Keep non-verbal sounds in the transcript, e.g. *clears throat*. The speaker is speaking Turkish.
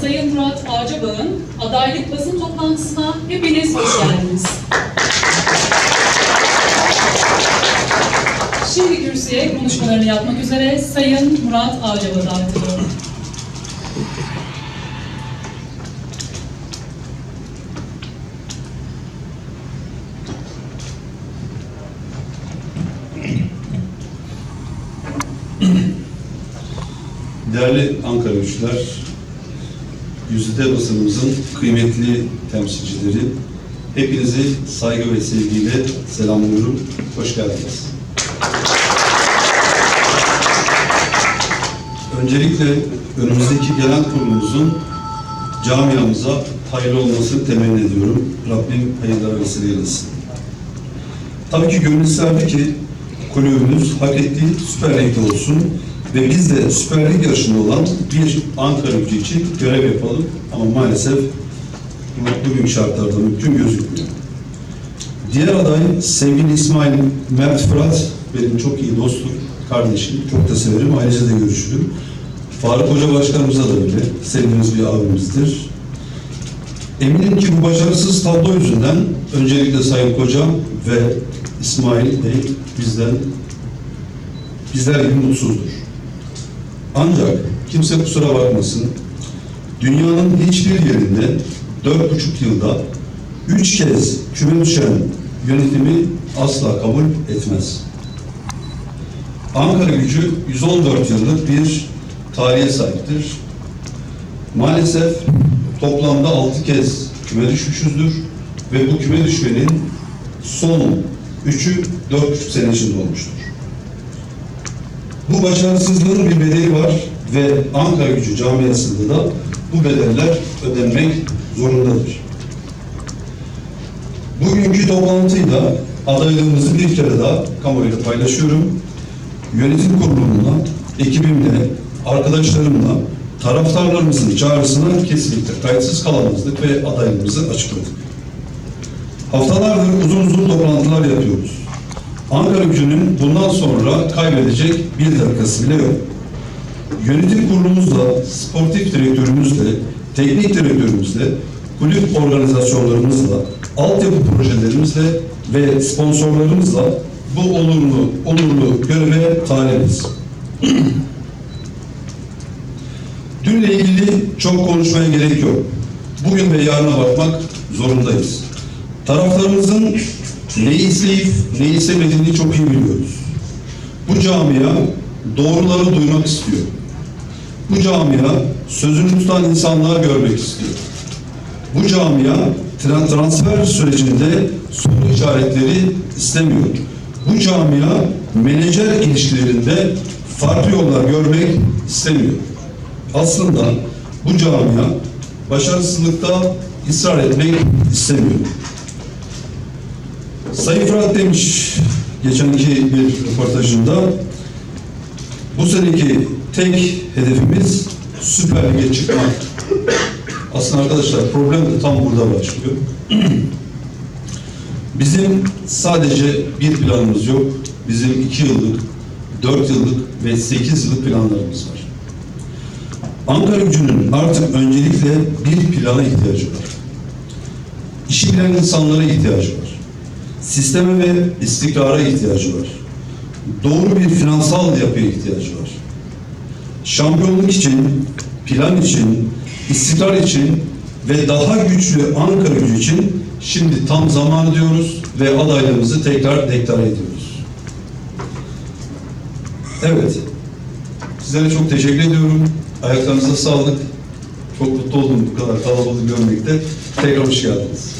Sayın Murat Ağcabağ'ın adaylık basın toplantısına hepiniz hoş geldiniz. Şimdi kürsüye konuşmalarını yapmak üzere Sayın Murat Ağcabağ'ı davet ediyorum. Değerli Ankara güçler, yüzde basınımızın kıymetli temsilcileri, hepinizi saygı ve sevgiyle selamlıyorum. Hoş geldiniz. Öncelikle önümüzdeki gelen kurulumuzun camiamıza hayırlı olmasını temenni ediyorum. Rabbim hayırlara vesile eylesin. Tabii ki gönül isterdi ki kulübümüz hak ettiği Süper Lig'de olsun ve biz de Süper Lig yarışında olan bir Ankara gücü için görev yapalım. Ama maalesef bu bugün şartlarda mümkün gözükmüyor. Diğer aday sevgili İsmail Mert Fırat benim çok iyi dostum, kardeşim. Çok da severim. Ayrıca da görüşürüm. Faruk Hoca Başkanımıza da öyle. Sevdiğimiz bir abimizdir. Eminim ki bu başarısız tablo yüzünden öncelikle Sayın Kocam ve İsmail Bey bizden bizler gibi mutsuzdur. Ancak kimse kusura bakmasın. Dünyanın hiçbir yerinde dört buçuk yılda üç kez küme düşen yönetimi asla kabul etmez. Ankara gücü 114 yıllık bir tarihe sahiptir. Maalesef toplamda 6 kez küme düşmüşüzdür ve bu küme düşmenin son 3'ü 4,5 sene içinde olmuştur. Bu başarısızlığın bir bedeli var ve Ankara gücü camiasında da bu bedeller ödenmek zorundadır. Bugünkü toplantıyla adaylığımızı bir kere daha kamuoyuyla paylaşıyorum. Yönetim kurulumuna, ekibimle, arkadaşlarımla, taraftarlarımızın çağrısına kesinlikle kayıtsız kalamazdık ve adaylığımızı açıkladık. Haftalardır uzun uzun toplantılar yapıyoruz. Ankara gücünün bundan sonra kaybedecek bir dakikası bile yok. Yönetim kurulumuzla, sportif direktörümüzle, teknik direktörümüzle, kulüp organizasyonlarımızla, altyapı projelerimizle ve sponsorlarımızla bu onurlu, onurlu göreve talibiz. *clears throat* Dünle ilgili çok konuşmaya gerek yok. Bugün ve yarına bakmak zorundayız. Taraflarımızın neyi isteyip neyi istemediğini çok iyi biliyoruz. Bu camia doğruları duymak istiyor. Bu camia sözünü tutan insanlar görmek istiyor. Bu camia tran- transfer sürecinde soru işaretleri istemiyor. Bu camia menajer ilişkilerinde farklı yollar görmek istemiyor. Aslında bu camia başarısızlıkta ısrar etmek istemiyor. Sayın Fırat demiş geçenki bir röportajında bu seneki tek hedefimiz Süper Lig'e çıkmak. Aslında arkadaşlar problem de tam burada başlıyor. Bizim sadece bir planımız yok. Bizim iki yıllık, dört yıllık ve sekiz yıllık planlarımız var. Ankara gücünün artık öncelikle bir plana ihtiyacı var. İşi bilen insanlara ihtiyacı var. Sisteme ve istikrara ihtiyacı var. Doğru bir finansal yapıya ihtiyacı var. Şampiyonluk için, plan için, istikrar için ve daha güçlü Ankara gücü için şimdi tam zamanı diyoruz ve adaylığımızı tekrar deklare ediyoruz. Evet, sizlere çok teşekkür ediyorum. Ayaklarınıza sağlık. Çok mutlu oldum bu kadar kalabalık görmekte. Tekrar hoş geldiniz.